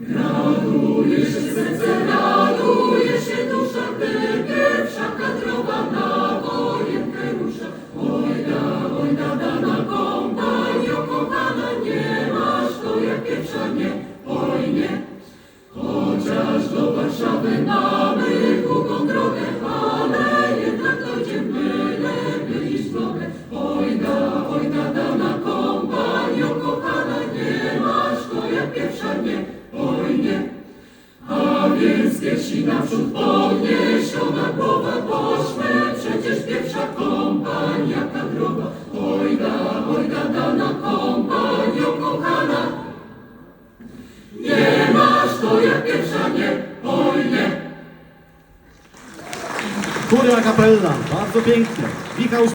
Raduje się serce, raduje się dusza, gdy pierwsza kadrowa na wojenkę rusza. Ojda, ojda, dana, kompanio, kochana, nie masz to jak pierwsza, nie, oj nie. Chociaż do Warszawy mamy długą drogę, ale jednak dojdziemy lepiej niż drogę. Ojda, ojda, dana, kompanio, kochana, nie masz to jak pierwsza, nie, z piersi naprzód podniesiona głowa Bośmy przecież pierwsza kompania kadrowa. Ojda, ojda dana kompanią kochana. Nie masz to jak pierwsza nie, oj nie Góra kapelna, bardzo piękne. Michał